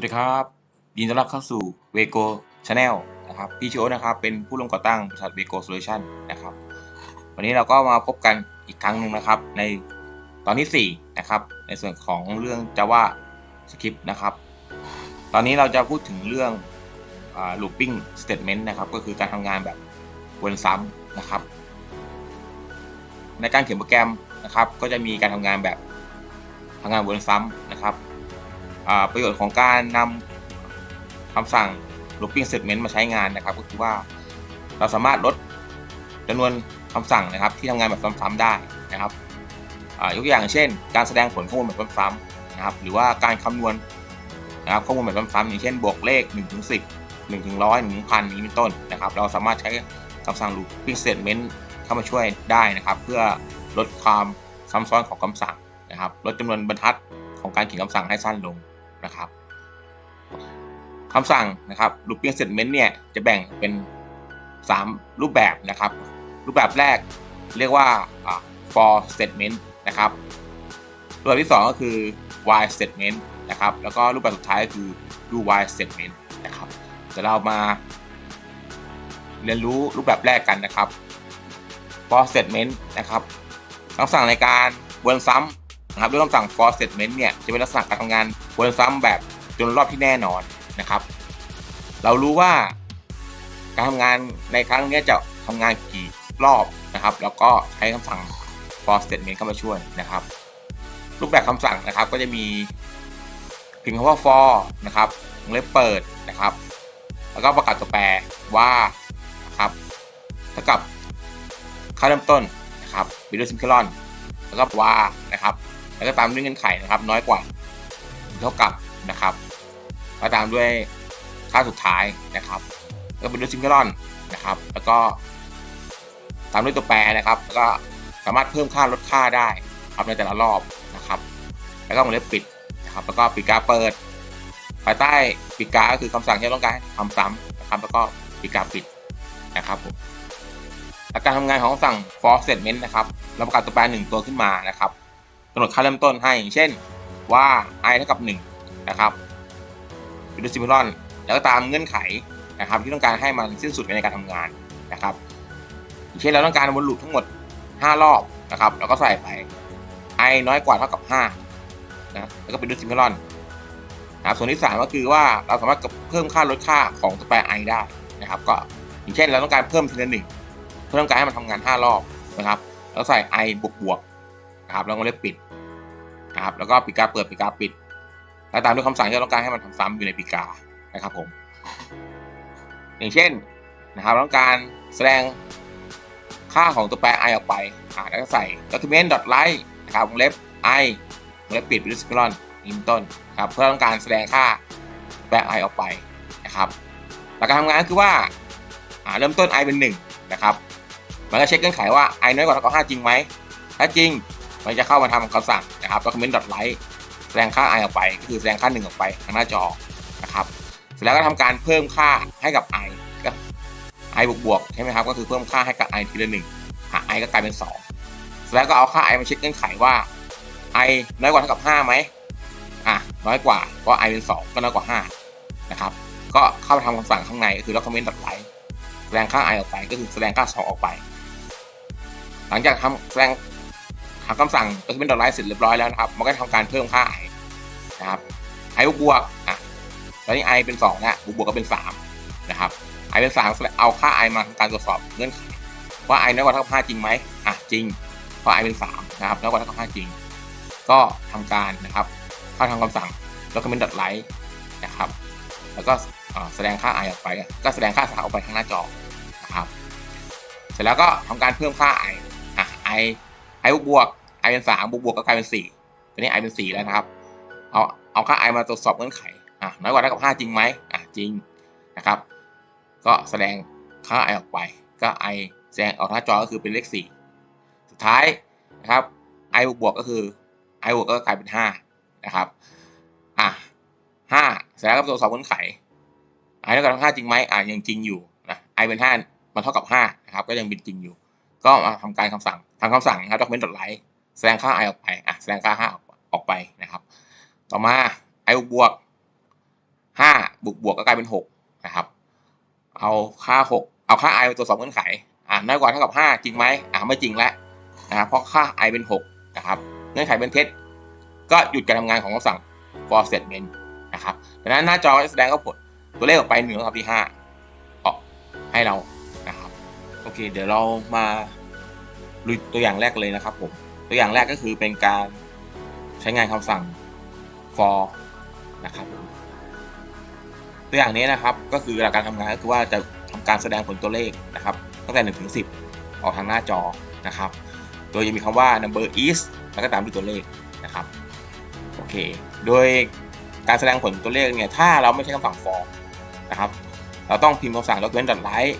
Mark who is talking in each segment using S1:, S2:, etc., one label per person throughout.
S1: วัสดีครับยินดีต้อนรับเข้าสู่ Vego Channel นะครับพี่โชนะครับเป็นผู้ร่วมก่อตั้งบริษัท Vego Solution นะครับวันนี้เราก็มาพบกันอีกครั้งหนึ่งนะครับ ในตอนที่4นะครับในส่วนของเรื่อง Java Script นะครับ ตอนนี้เราจะพูดถึงเรื่อง looping statement นะครับ ก็คือการทำงานแบบวนซ้ำนะครับ ในการเขียนโปรแกรมนะครับ ก็จะมีการทำงานแบบทำงานวนซ้ำนะครับ ประโยชน์ของการนำคำสั่ง looping statement มาใช้งานนะครับ ก็คือว่าเราสามารถลดจำนวนคำสั่งนะครับ ที่ทำงานแบบซ้ำๆได้นะครับยกตัวอย่างเช่น การแสดงผลข้อมูลแบบซ้ำๆนะครับ หรือว่าการคำนวณนะครับข้อมูลแบบซ้ำๆอย่างเช่น บวกเลข1ถึง10 1ถึง100 1ถึง1,000นี้เป็นต้นนะครับ เราสามารถใช้คำสั่ง looping statement เข้ามาช่วยได้นะครับ เพื่อลดความซ้ำซ้อนของคำสั่งนะครับ ลดจำนวนบรรทัดของการเขียนคำสั่งให้สั้นลง นะครับคำสั่งนะครับ looping statement เนี่ยจะแบ่งเป็น 3 รูปแบบนะครับ รูปแบบแรกเรียกว่า for statement นะครับรูปแบบที่ 2 ก็คือ while statement นะครับแล้วก็รูปแบบสุดท้ายก็คือ do while statement นะครับเดี๋ยวเรามา เรียนรู้รูปแบบแรกกันนะครับ for statement นะครับคำสั่งในการวนซ้ำ นะครับด้วยคำสั่ง for statement เนี่ยจะเป็นลักษณะการทำงานวนซ้ำแบบจนรอบที่แน่นอนนะครับ เรารู้ว่าการทำงานในครั้งนี้จะทำงานกี่รอบนะครับ แล้วก็ใช้คำสั่ง for statement เข้ามาช่วยนะครับ รูปแบบคำสั่งนะครับก็จะมีพิมพ์คำว่า for นะครับวงเล็บเปิดนะครับ แล้วก็ประกาศตัวแปรว่านะครับเท่ากับค่าเริ่มต้นนะครับบิดซิมคิลอนแล้วก็ว่านะครับ แล้วก็ตามด้วยเงื่อนไขนะครับน้อยกว่าเท่ากับนะครับแล้วตามด้วยค่าสุดท้ายนะครับแล้วก็บิดซิมคิลอนนะครับ แล้วก็ตามด้วยตัวแปรนะครับ แล้วก็สามารถเพิ่มค่าลดค่าได้ครับในแต่ละรอบนะครับ แล้วก็วงเล็บปิดนะครับ แล้วก็ปิดกาเปิด ภายใต้ปิดกาก็คือคำสั่งที่เราต้องการทำซ้ำนะครับ แล้วก็ปิดกาปิดนะครับผมและการทำงานของคำสั่ง for statement นะครับเราประกาศตัวแปรหนึ่งตัวขึ้นมานะครับำหนดค่าเริ่มต้นให้เช่นว่า i เท่ากับ1นะครับปิดซิมิลอนแล้วก็ตามเงื่อนไขนะครับ ที่ต้องการให้มันสิ้นสุดในการทำงานนะครับอย่างเช่นเราต้องการวนลูปทั้งหมด 5 รอบนะครับแล้วก็ใส่ไป i น้อยกว่าเท่ากับ5นะแล้วก็เป็นดูซิมิลอนนะครับส่วนที่ 3 ก็คือว่าเราสามารถเพิ่มค่าลดค่าของตัวแปร i ได้นะครับ ก็อย่างเช่นเราต้องการเพิ่มทีละหนึ่งเพื่อต้องการให้มันทำงาน 5 รอบนะครับ แล้วใส่ i บวกบวกนะครับแล้วก็เรียกปิด นะครับแล้วก็ปีกาเปิดปีกาปิด แล้วตามด้วยคำสั่งที่เราต้องการให้มันทำซ้ำอยู่ในปีกานะครับผม อย่างเช่นนะครับเราต้องการแสดงค่าของตัวแปร i ออกไปอ่าแล้วก็ใส่ document write นะครับวงเล็บ i วงเล็บปิด with semicolon นี้เป็นต้นครับเพื่อต้องการแสดงค่าแปร i ออกไปนะครับหลักการทำงานคือว่าอ่าเริ่มต้น i เป็น1นะครับมันก็เช็คเงื่อนไขว่า i น้อยกว่าเท่ากับ5จริงไหมถ้าจริง มันจะเข้ามาทำคำสั่งนะครับ document write แสดงค่า i ออกไปก็คือแสดงค่า 1 ออกไปทางหน้าจอนะครับ เสร็จแล้วก็ทำการเพิ่มค่าให้กับ i ก็ i บวกบวกใช่ไหมครับ ก็คือเพิ่มค่าให้กับ i ทีละหนึ่งหา i ก็กลายเป็น2แล้วก็เอาค่า i มาเช็คเงื่อนไขว่า i น้อยกว่าเท่ากับ5ไหมอะน้อยกว่าเพราะ i เป็น 2 ก็น้อยกว่า5นะครับก็เข้าไปทำคำสั่งข้างในก็คือ document write แสดงค่า i ออกไปก็คือแสดงค่า 2 ออกไป หลังจากทำแสดง ทำคำสั่ง document write เสร็จเรียบร้อยแล้วนะครับ มันก็ทำการเพิ่มค่า i นะครับ i บวกบวกอะตอนนี้ i เป็น2แล้วบวกบวกก็เป็น3นะครับ i เป็น3เอาค่า i มาทำการตรวจสอบเงื่อนไขว่า i น้อยกว่าเท่ากับ5จริงไหมอะจริง เพราะ i เป็น3นะครับน้อยกว่าเท่ากับ5จริง ก็ทำการนะครับเข้าทำคำสั่ง document write นะครับ แล้วก็แสดงค่า i ออกไป ก็แสดงค่าสาออกไปข้างหน้าจอนะครับ เสร็จแล้วก็ทำการเพิ่มค่า i อะ i i บวกบวก i เป็น3บวกบวกก็กลายเป็น4ตอนนี้ i เป็น4แล้วนะครับ เอาเอาค่า i มาตรวจสอบเงื่อนไขอะน้อยกว่าเท่ากับ5จริงไหมอะจริงนะครับ ก็แสดงค่า i ออกไป ก็ i แสดงออกหน้าจอก็คือเป็นเลข4สุดท้ายนะครับ i บวกบวกก็คือ i บวกก็กลายเป็น5นะครับอะ5เสร็จแล้วก็ตรวจสอบเงื่อนไข i เท่ากับ5จริงไหมอะยังจริงอยู่นะ i เป็น5มันเท่ากับ5นะครับ ก็ยังเป็นจริงอยู่ ก็มาทำการคำสั่งทำคำสั่งนะครับ document write แสดงค่า i ออกไปอะแสดงค่า 5 ออกไปนะครับ ต่อมา i บวกบวกห้าบวกบวกก็กลายเป็นหกนะครับเอาค่าหกเอาค่า i มาตรวสอบเงื่อนไขอ่าน้อยกว่าเท่ากับห้าจริงไหมอ่าไม่จริงแล้วนะครับเพราะค่า i เป็นหกนะครับ เงื่อนไขเป็นเท็จก็หยุดการทำงานของคำสั่ง for statement นะครับดังนั้นหน้าจอจะแสดงก็ผลตัวเลขออกไปหนึ่งกับที่ห้าออกให้เรานะครับ โอเค เดี๋ยวเรามาลุยตัวอย่างแรกเลยนะครับผม ตัวอย่างแรกก็คือเป็นการใช้งานคำสั่ง for นะครับ ตัวอย่างนี้นะครับก็คือหลักการทำงานก็คือว่าจะทำการแสดงผลตัวเลขนะครับตั้งแต่1ถึง10 ออกทางหน้าจอนะครับ โดยจะมีคำว่า number is แล้วก็ตามด้วยตัวเลขนะครับโอเค โดยการแสดงผลตัวเลขเนี่ยถ้าเราไม่ใช้คำสั่ง for นะครับเราต้องพิมพ์คำสั่ง document write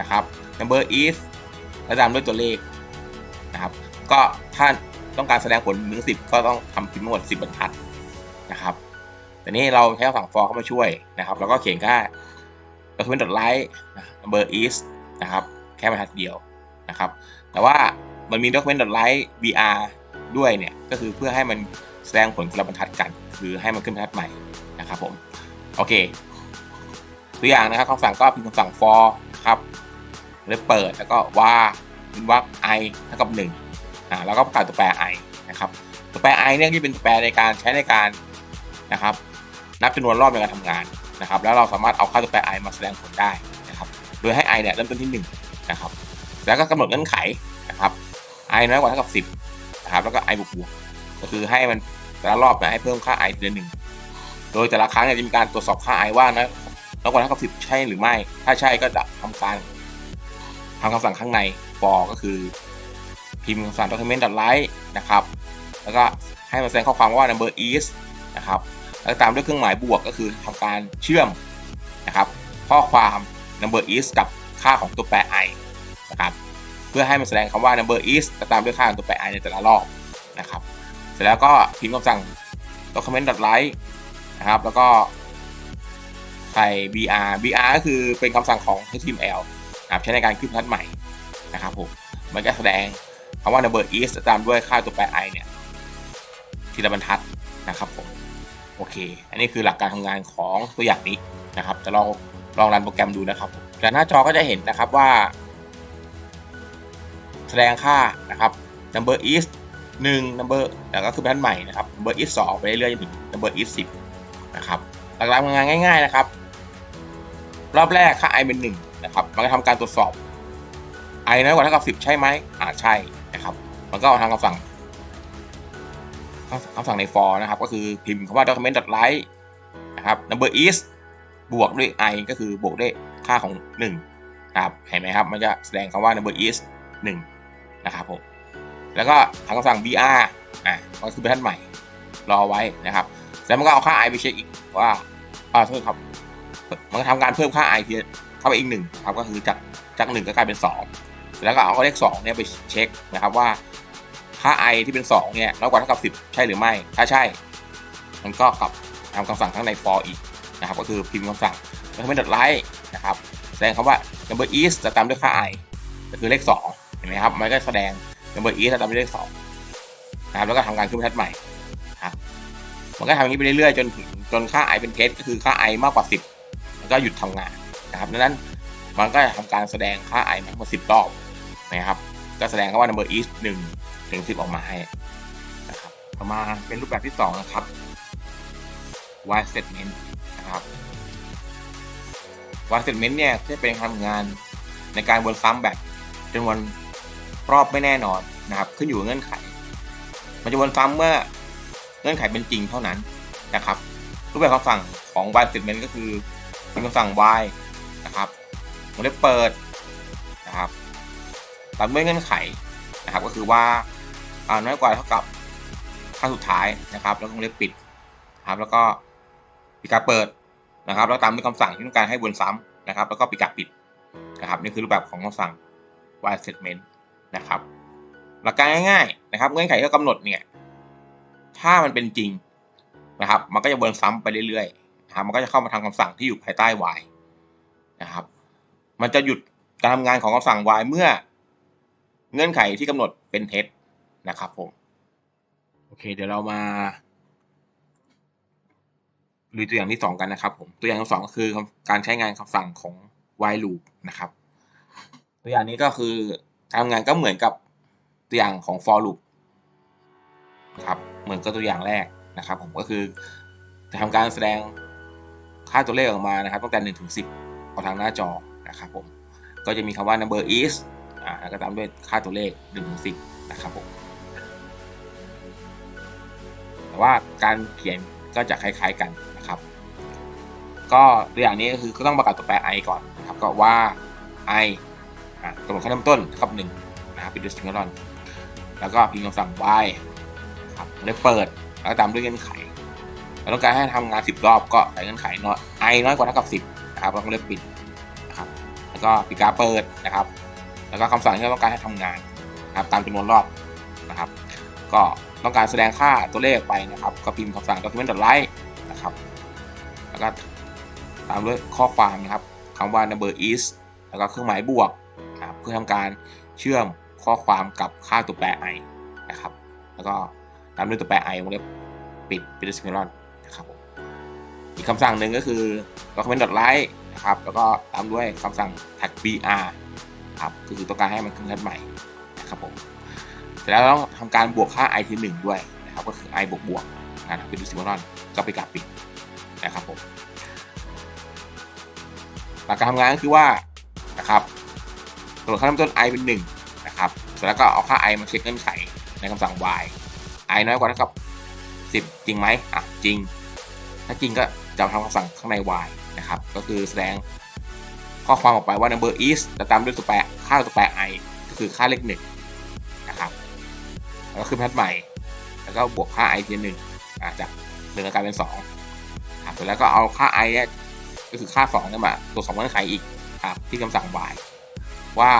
S1: นะครับ number is แล้วตามด้วยตัวเลข ก็ถ้าต้องการแสดงผล1ถึง10ก็ต้องทำพิมพ์ทั้งหมด10บบรรทัดนะครับแต่นี้เราใช้คำสั่ง for เข้ามาช่วยนะครับ แล้วก็เขียนแค่ document write number is นะครับ แค่บรรทัดเดียวนะครับ แต่ว่ามันมี document write vr ด้วยเนี่ย ก็คือเพื่อให้มันแสดงผลคนละบรรทัดกัน คือให้มันขึ้นบรรทัดใหม่นะครับผม โอเค ตัวอย่างนะครับคำสั่งก็พิมพ์คำสั่ง for ครับเลยเปิดแล้วก็ว่าเป็นวรรค i เท่ากับ1 อ่าแล้วก็ประกาศตัวแปร i นะครับตัวแปร i เนี่ยที่เป็นตัวแปรในการใช้ในการนะครับ นับจำนวนรอบในการทำงานนะครับ แล้วเราสามารถเอาค่าตัวแปร i มาแสดงผลได้นะครับ โดยให้ i เนี่ยเริ่มต้นที่ 1 นะครับ แล้วก็กำหนดเงื่อนไขนะครับ i น้อยกว่าเท่ากับ 10นะครับแล้วก็ i บวกบวกก็คือให้มันแต่ละรอบเนี่ยให้เพิ่มค่า i ทีละหนึ่งโดยแต่ละครั้งเนี่ยจะมีการตรวจสอบค่า i ว่านะน้อยกว่าเท่ากับ 10 ใช่หรือไม่ ถ้าใช่ก็จะทำการทำคำสั่งข้างใน for ก็คือ พิมพ์คำสั่ง document write นะครับ แล้วก็ให้มาแสดงข้อความว่า number is นะครับ แล้วตามด้วยเครื่องหมายบวกก็คือทำการเชื่อมนะครับ ข้อความ number is กับค่าของตัวแปร i นะครับเพื่อให้มันแสดงคำว่า number is ตามด้วยค่าของตัวแปร i ในแต่ละรอบนะครับ เสร็จแล้วก็พิมพ์คำสั่ง document write นะครับ แล้วก็ใส่ br br ก็คือเป็นคำสั่งของ html นะครับใช้ในการขึ้นทัดใหม่นะครับผมมันก็แสดง คำว่า number is ตามด้วยค่าตัวแปร i เนี่ยทีละบรรทัดนะครับผมโอเค อันนี้คือหลักการทำงานของตัวอย่างนี้นะครับ จะลองลองรันโปรแกรมดูนะครับจากหน้าจอก็จะเห็นนะครับว่า แสดงค่านะครับ number is 1 number แล้วก็คือพันใหม่นะครับ number is 2ไปเรื่อยๆถึง number is 10นะครับหลักการทำงานง่าย ๆนะครับ รอบแรกค่า i เป็น1นะครับ มันก็ทำการตรวจสอบ i น้อยกว่าเท่ากับ 10 ใช่ไหมอ่าใช่ นะครับมันก็เอาทางคำสั่งคำสั่งใน for นะครับ ก็คือพิมพ์คำว่า document write นะครับ number is บวกด้วย i ก็คือบวกด้วยค่าของ1นะครับ เห็นไหมครับ มันจะแสดงคำว่า number is 1นะครับผม แล้วก็ทางคำสั่ง br อะก็คือบรรทัดใหม่ รอไว้นะครับ แล้วมันก็เอาค่า i ไปเช็คอีกว่าอ่าโทษครับ มันก็ทำการเพิ่มค่า i เข้าไปอีกหนึ่งครับ ก็คือจากจากหนึ่งก็กลายเป็น 2 แล้วก็เอาเลข2เนี่ยไปเช็คนะครับว่าค่า i ที่เป็น2เนี่ยน้อยกว่าเท่ากับ 10 ใช่หรือไม่ ถ้าใช่ มันก็กลับทำคำสั่งข้างใน for อีกนะครับ ก็คือพิมพ์คำสั่ง document write นะครับ แสดงคำว่า number is จะตามด้วยค่า i ก็คือเลข 2 เห็นไหมครับ มันก็แสดง number is จะตามด้วยเลข2นะครับ แล้วก็ทำการขึ้นบรรทัดใหม่ครับ มันก็ทำอย่างนี้ไปเรื่อยๆ จนถึงจนค่า i เป็นเท็จก็คือค่า i มากกว่า 10มันก็หยุดทำงานนะครับ ดังนั้นมันก็จะทำการแสดงค่า i ทั้งหมด10 รอบ นะครับ ก็แสดงว่า number is 1ถึง10 ออกมาให้นะครับต่อมาเป็นรูปแบบที่ 2 นะครับ while statement นะครับ while statement เนี่ยจะเป็นการทำงานในการวนซ้ำแบบจำนวนรอบไม่แน่นอนนะครับ ขึ้นอยู่กับเงื่อนไข มันจะวนซ้ำเมื่อเงื่อนไขเป็นจริงเท่านั้นนะครับ รูปแบบคำสั่งของ while statement ก็คือเป็นคำสั่ง why นะครับวงเล็บเปิดนะครับ ตามด้วยเงื่อนไขนะครับก็คือว่าน้อยกว่าเท่ากับค่าสุดท้ายนะครับ แล้ววงเล็บปิดนะครับแล้วก็ปิดการเปิดนะครับ แล้วตามด้วยคำสั่งที่ต้องการให้วนซ้ำนะครับ แล้วก็ปิดการปิดนะครับนี่คือรูปแบบของคำสั่ง while statement นะครับ หลักการง่ายๆนะครับ เงื่อนไขที่กำหนดเนี่ยถ้ามันเป็นจริงนะครับ มันก็จะวนซ้ำไปเรื่อยๆนะครับมันก็จะเข้ามาทำคำสั่งที่อยู่ภายใต้ while นะครับ มันจะหยุดการทำงานของคำสั่ง while เมื่อ เงื่อนไขที่กำหนดเป็นเท็จนะครับผมโอเค เดี๋ยวเรามาดูตัวอย่างที่สองกันนะครับผมตัวอย่างที่สองก็คือการใช้งานคำสั่งของ while loop นะครับ ตัวอย่างนี้ก็คือการทำงานก็เหมือนกับตัวอย่างของ for loop ครับเหมือนกับตัวอย่างแรกนะครับ ผมก็คือจะทำการแสดงค่าตัวเลขออกมานะครับตั้งแต่1ถึง10ออกทางหน้าจอนะครับผมก็จะมีคำว่า number is อ่าแล้วก็ตามด้วยค่าตัวเลข1ถึง10นะครับผมแต่ว่าการเขียนก็จะคล้ายๆกันนะครับ ก็ตัวอย่างนี้ก็คือก็ต้องประกาศตัวแปร i ก่อนนะครับก็ว่า i อะตัวค่าเริ่มต้นเท่ากับ1นะครับเป็น decimal แล้วก็พิมพ์คำสั่ง y ครับเลยเปิดแล้วตามด้วยเงื่อนไขเราต้องการให้ทำงาน 10 รอบก็ใส่เงื่อนไขน้อย i น้อยกว่าเท่ากับ 10นะครับเราก็เลยปิดนะครับแล้วก็ปิดการเปิดนะครับ แล้วก็คำสั่งที่เราต้องการให้ทำงานนะครับตามจำนวนรอบนะครับ ก็ต้องการแสดงค่าตัวเลขไปนะครับ ก็พิมพ์คำสั่ง document.write นะครับ แล้วก็ตามด้วยข้อความนะครับคำว่า number is แล้วก็เครื่องหมายบวกนะครับเพื่อทำการเชื่อมข้อความกับค่าตัวแปร i นะครับ แล้วก็ตามด้วยตัวแปร i วงเล็บปิดปิดสมิลอนนะครับผมอีกคำสั่งหนึ่งก็คือ document.write นะครับ แล้วก็ตามด้วยคำสั่ง tag br ครับก็คือต้องการให้มันขึ้นใหม่นะครับผมเสร็จแล้วต้องทำการบวกค่า i ที่หนึ่งด้วยนะครับก็คือ i บวกบวกนะครับเป็นดูซิมอนก็ไปกลับปิดนะครับผมหลักการทำงานก็คือว่านะครับตัวค่าเริ่มต้น i เป็น1นะครับเสร็จแล้วก็เอาค่า i มาเช็คเงื่อนไขในคำสั่ง y i น้อยกว่าเท่ากับ10 จริงไหมอะจริง ถ้าจริงก็จะทำคำสั่งข้างใน y นะครับก็คือแสดง ข้อความออกไปว่า number is แล้วตามด้วยตัวแปรค่าตัวแปร i ก็คือค่าเลขหนึ่งนะครับแล้วก็ขึ้นแพทใหม่ แล้วก็บวกค่า i ทีหนึ่งจากหนึ่งกลายเป็นสองครับแล้วก็เอาค่า i เนี่ยก็คือค่าสองนี่มาตัวสองเงื่อนไขอีกครับที่คำสั่ง y ว่า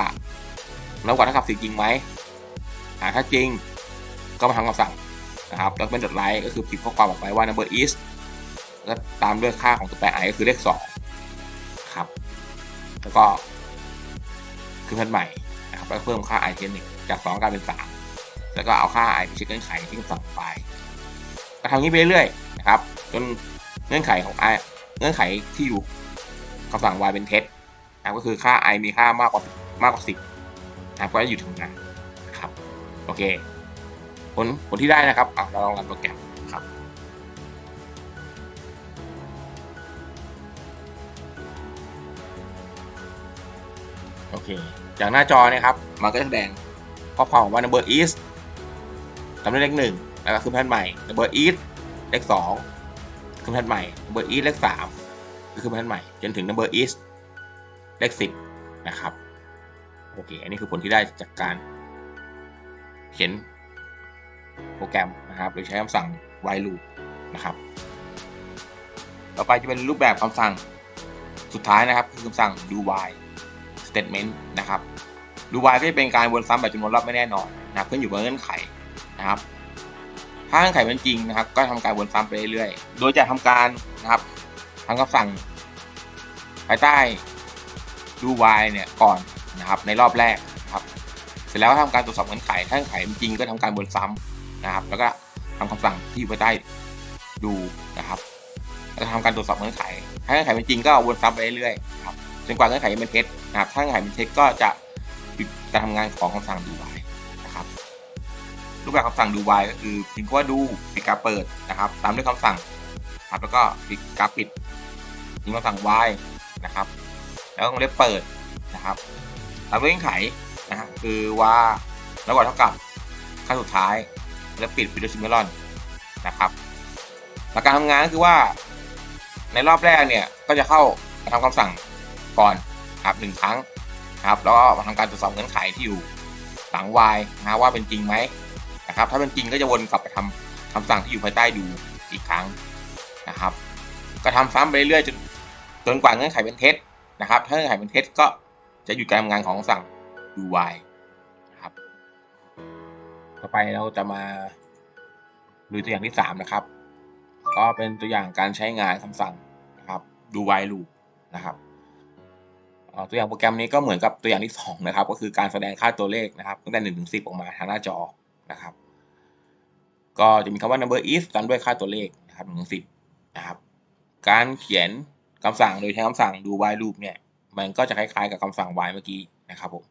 S1: แล้วกว่าเท่ากับสิจริงไหมถ้าจริงก็มาทำคำสั่งนะครับแล้วเป็นดอทไลท์ก็คือพิมพ์ข้อความออกไปว่า number is แล้วตามด้วยค่าของตัวแปร i ก็คือเลขสอง แล้วก็ขึ้นแพทใหม่นะครับแล้วเพิ่มค่า i ทีหนึ่งจากสองกลายเป็นสามแล้วก็เอาค่า i ไปเช็คเงื่อนไขที่คำสั่งไปก็ทำนี้ไปเรื่อยๆนะครับจนเงื่อนไขของ i เงื่อนไขที่อยู่คำสั่ง y เป็นเท็จนะก็คือค่า i มีค่ามากกว่ามากกว่าสิบนะครับก็จะอยู่ถึงนั้นนะครับโอเคผลผลที่ได้นะครับเราลองรันโปรแกรม โอเค จากหน้าจอเนี่ยครับ มันก็จะแสดงข้อความว่า number is ตามด้วยเลขหนึ่งแล้วก็ขึ้นแผ่นใหม่ number is เลขสองขึ้นแผ่นใหม่ number is เลขสามขึ้นแผ่นใหม่ จนถึง number is เลขสิบนะครับโอเค อันนี้คือผลที่ได้จากการ เขียนโปรแกรมนะครับโดยใช้คำสั่ง while loop นะครับ ต่อไปจะเป็นรูปแบบคำสั่งสุดท้ายนะครับ คือคำสั่ง do while statement นะครับ do while ก็จะเป็นการวนซ้ำแบบจำนวนรอบไม่แน่นอนนะครับขึ้นอยู่กับเงื่อนไขนะครับ ถ้าเงื่อนไขเป็นจริงนะครับ ก็ทำการวนซ้ำไปเรื่อยๆ โดยจะทำการนะครับทำคำสั่งภายใต้ do while เนี่ยก่อนนะครับในรอบแรกนะครับ เสร็จแล้วก็ทำการตรวจสอบเงื่อนไข ถ้าเงื่อนไขเป็นจริงก็ทำการวนซ้ำนะครับ แล้วก็ทำคำสั่งที่ภายใต้ดูนะครับแล้วทำการตรวจสอบเงื่อนไข ถ้าเงื่อนไขเป็นจริงก็วนซ้ำไปเรื่อยๆครับ จนกว่าเงื่อนไขจะเป็นเท็จนะครับถ้าเงื่อนไขเป็นเท็จก็จะหยุดการทำงานของคำสั่งดูไวนะครับรูปแบบคำสั่งดูไวก็คือพิมพ์คำว่าดูปิดการเปิดนะครับ ตามด้วยคำสั่งครับแล้วก็ปิดการปิดพิมพ์คำสั่ง y นะครับ แล้วก็วงเล็บเปิดนะครับตามด้วยเงื่อนไขนะฮะคือว่าแล้วกว่าเท่ากับขั้นสุดท้ายแล้วปิดปิดด้วยซิมเมลอนนะครับหลักการทำงานก็คือว่าในรอบแรกเนี่ยก็จะเข้าทำคำสั่ง ก่อนครับหนึ่งครั้งครับแล้วก็มาทำการตรวจสอบเงื่อนไขที่อยู่หลัง y นะว่าเป็นจริงไหมนะครับ ถ้าเป็นจริงก็จะวนกลับไปทำคำสั่งที่อยู่ภายใต้ดูอีกครั้งนะครับ ก็ทำซ้ำไปเรื่อยๆจนจนกว่าเงื่อนไขเป็นเท็จนะครับ ถ้าเงื่อนไขเป็นเท็จก็จะหยุดการทำงานของสั่ง do y นะครับ ต่อไปเราจะมาดูตัวอย่างที่สามนะครับ ก็เป็นตัวอย่างการใช้งานคำสั่งนะครับ do while loop นะครับ ตัวอย่างโปรแกรมนี้ก็เหมือนกับตัวอย่างที่สองนะครับก็คือการแสดงค่าตัวเลขนะครับตั้งแต่หนึ่งถึงสิบออกมาทางหน้าจอนะครับ ก็จะมีคำว่า number is ตามด้วยค่าตัวเลขนะครับหนึ่งถึงสิบนะครับการเขียนคำสั่งโดยใช้คำสั่ง do while loop เนี่ยมันก็จะคล้ายๆกับคำสั่ง while เมื่อกี้นะครับผม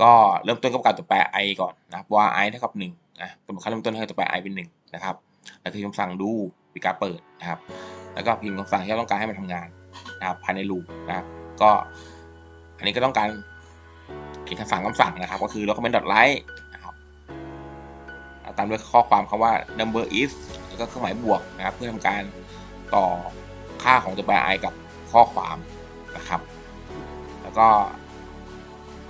S1: ก็เริ่มต้นกับการตัวแปร i ก่อนนะครับว่า i เท่ากับ1นะกำหนดค่าเริ่มต้นให้ตัวแปร i เป็น1นะครับแล้วคือคำสั่ง do ปีการเปิดนะครับ แล้วก็พิมพ์คำสั่งที่เราต้องการให้มันทำงานนะครับภายใน loop นะครับ ก็ อันนี้ก็ต้องการเขียนคำสั่งคำสั่งนะครับ ก็คือ document write นะครับตามด้วยข้อความคำว่า number is แล้วก็เครื่องหมายบวกนะครับ เพื่อทำการต่อค่าของตัวแปร i กับข้อความนะครับ แล้วก็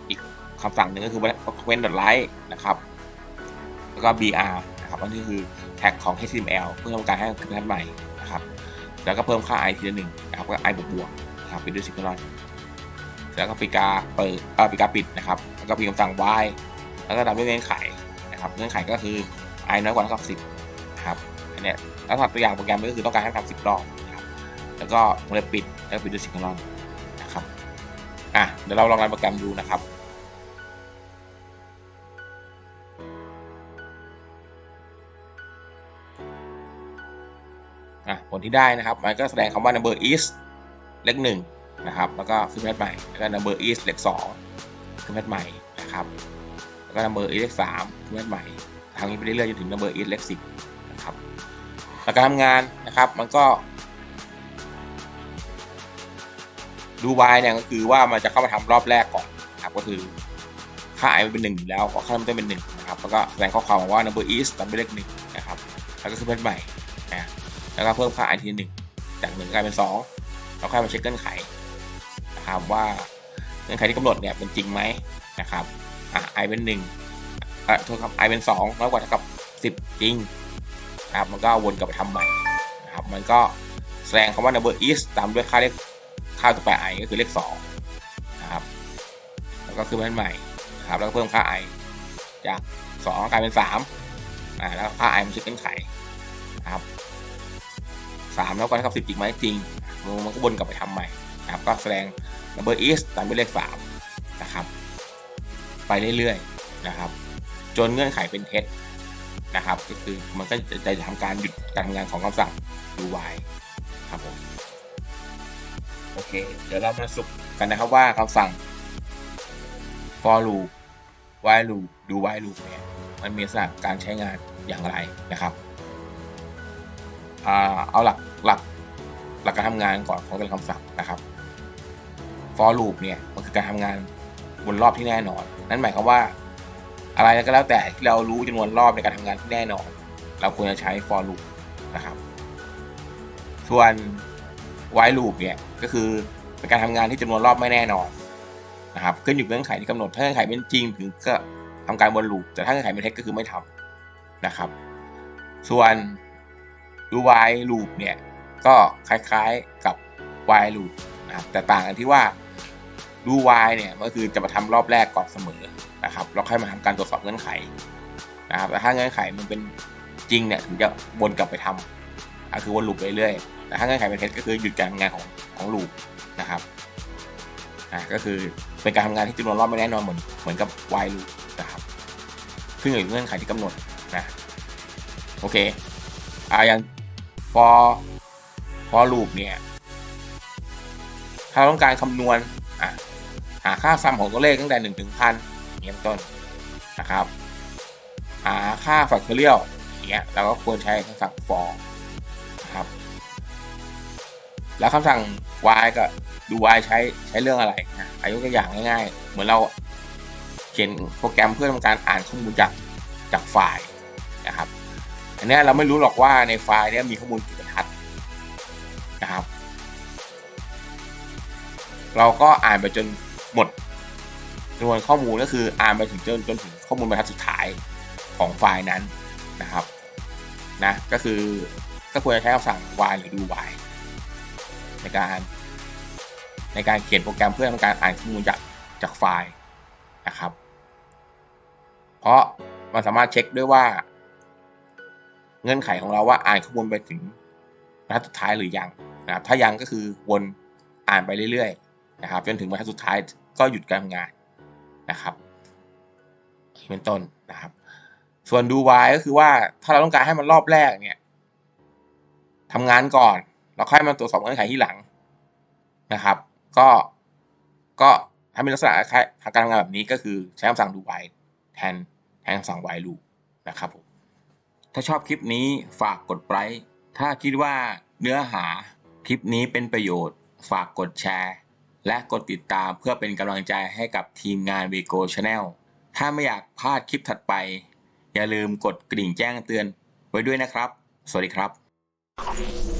S1: อีกคำสั่งหนึ่งก็คือ document write นะครับ แล้วก็ br นะครับอันนี้คือแท็กของ html เพื่อทำการให้คำใหม่นะครับ แล้วก็เพิ่มค่า i ทีละหนึ่งนะครับก็ i บวกบวกนะครับไปด้วยซิงเกิล แล้วก็ปีกาเปิดเอ่อปีกาปิดนะครับแล้วก็พิมพ์คำสั่ง y แล้วก็ตามด้วยเงื่อนไขนะครับเงื่อนไขก็คือ i น้อยกว่าเท่ากับ10นะครับอันเนี้ยแล้วถัดตัวอย่างโปรแกรมก็คือต้องการให้ทำ10รอบนะครับแล้วก็วงเล็บปิดแล้วก็ปิดด้วยซิงเกิลนะครับอะเดี๋ยวเราลองรันโปรแกรมดูนะครับอะผลที่ได้นะครับ มันก็แสดงคำว่า number is เลขหนึ่ง นะครับแล้วก็ขึ้นแพทใหม่แล้วก็ number is เลขสองขึ้นแพทใหม่นะครับแล้วก็ number is เลขสามขึ้นแพทใหม่ทางนี้ไปเรื่อยๆจนถึง number is เลขสิบนะครับแล้วการทำงานนะครับมันก็ดูไวเนี่ยก็คือว่ามันจะเข้ามาทำรอบแรกก่อนนะครับก็คือค่า i มันเป็นหนึ่งอยู่แล้วขอค่าเริ่มต้นเป็นหนึ่งนะครับแล้วก็แสดงข้อความว่า number is ตามด้วยเลขหนึ่งนะครับแล้วก็ขึ้นแพทใหม่นะแล้วก็เพิ่มค่า i ทีหนึ่งจากหนึ่งกลายเป็นสองเราค่อยมาเช็คเงื่อนไข นะครับว่าเงื่อนไขที่กำหนดเนี่ยเป็นจริงไหมนะครับอะ i เป็นหนึ่งอะโทษครับ i เป็นสองน้อยกว่าเท่ากับสิบจริงนะครับมันก็วนกลับไปทำใหม่นะครับมันก็แสดงคำว่า number is ตามด้วยค่าเลขค่าตัวแปร i ก็คือเลขสองนะครับแล้วก็คือเป็นใหม่นะครับแล้วก็เพิ่มค่า i จากสองกลายเป็นสามอ่าแล้วค่า i มันช็คเงื่อนไขนะครับสามแล้วก็เท่ากับสิบจริงไหมจริงมันก็วนกลับไปทำใหม่ นะครับก็แสดง number is ตามด้วยเลขสามนะครับไปเรื่อยๆนะครับจนเงื่อนไขเป็นเท็จนะครับก็คือมันก็จะทำการหยุดการทำงานของคำสั่ง do while ครับผมโอเค เดี๋ยวเรามาสรุปกันนะครับว่าคำสั่ง for loop while loop do while loop เนี่ยมันมีลักษณะการใช้งานอย่างไรนะครับเอาหลักหลักหลักการทำงานก่อนของเป็นคำสั่งนะครับ for loop เนี่ยมันคือการทำงานบนรอบที่แน่นอน นั่นหมายความว่า อะไรก็แล้วแต่ที่เรารู้จำนวนรอบในการทำงานที่แน่นอน เราควรจะใช้ for loop นะครับ ส่วน while loop เนี่ยก็คือเป็นการทำงานที่จำนวนรอบไม่แน่นอนนะครับขึ้นอยู่กับเงื่อนไขที่กำหนดถ้าเงื่อนไขเป็นจริงถึงก็ทำการวนลูปแต่ถ้าเงื่อนไขเป็นเท็จก็คือไม่ทำนะครับ ส่วน do while loop เนี่ยก็คล้ายๆกับ while loop นะครับแต่ต่างกันที่ว่า do while เนี่ยก็คือจะมาทำรอบแรกก่อนเสมอนะครับแล้วค่อยมาทำการตรวจสอบเงื่อนไขนะครับแต่ถ้าเงื่อนไขมันเป็นจริงเนี่ยถึงจะวนกลับไปทำก็คือวนลูปไปเรื่อยแต่ถ้าเงื่อนไขเป็นเท็จก็คือหยุดการทำงานของของลูปนะครับอ่าก็คือเป็นการทำงานที่จำนวนรอบไม่แน่นอนเหมือนเหมือนกับ while loop นะครับขึ้นอยู่กับเงื่อนไขที่กำหนดนะโอเคอ่าอย่าง for for loop เนี่ยถ้าเราต้องการคำนวณ ค่าซัมของตัวเลขตั้งแต่หนึ่งถึงพันเงี้ยเป็นต้นนะครับ หาค่า factorial อย่างเงี้ยเราก็ควรใช้คำสั่ง for นะครับ แล้วคำสั่ง y ก็ดู y ใช้ใช้เรื่องอะไรนะอายุตัวอย่างง่ายๆ เหมือนเราเขียนโปรแกรมเพื่อทำการอ่านข้อมูลจากจากไฟล์นะครับ อันนี้เราไม่รู้หรอกว่าในไฟล์นี้มีข้อมูลกี่บรรทัดนะครับ เราก็อ่านไปจน จำนวนข้อมูลก็คืออ่านไปถึงจนจนถึงข้อมูลบรรทัดสุดท้ายของไฟล์นั้นนะครับนะก็คือก็ควรจะใช้คำสั่ง y หรือ do y ในการในการเขียนโปรแกรมเพื่อทำการอ่านข้อมูลจากจากไฟล์นะครับ เพราะมันสามารถเช็คด้วยว่า เงื่อนไขของเราว่าอ่านข้อมูลไปถึงบรรทัดสุดท้ายหรือยังนะครับ ถ้ายังก็คือวนอ่านไปเรื่อยๆนะครับ จนถึงบรรทัดสุดท้ายก็หยุดการทำงาน นะครับเป็นต้นนะครับ ส่วนดู while ก็คือว่าถ้าเราต้องการให้มันรอบแรกเนี่ยทำงานก่อน แล้วค่อยมาตรวจสอบเงื่อนไขที่หลังนะครับ ก็ก็ถ้ามีลักษณะคล้ายๆการทำงานแบบนี้ก็คือใช้คำสั่ง do while แทนแทนคำสั่ง while loop นะครับผมถ้าชอบคลิปนี้ฝากกดไลค์ถ้าคิดว่าเนื้อหาคลิปนี้เป็นประโยชน์ ฝากกดแชร์ และกดติดตามเพื่อเป็นกำลังใจให้กับทีมงาน Vigo Channel ถ้าไม่อยากพลาดคลิปถัดไป อย่าลืมกดกริ่งแจ้งเตือนไว้ด้วยนะครับ สวัสดีครับ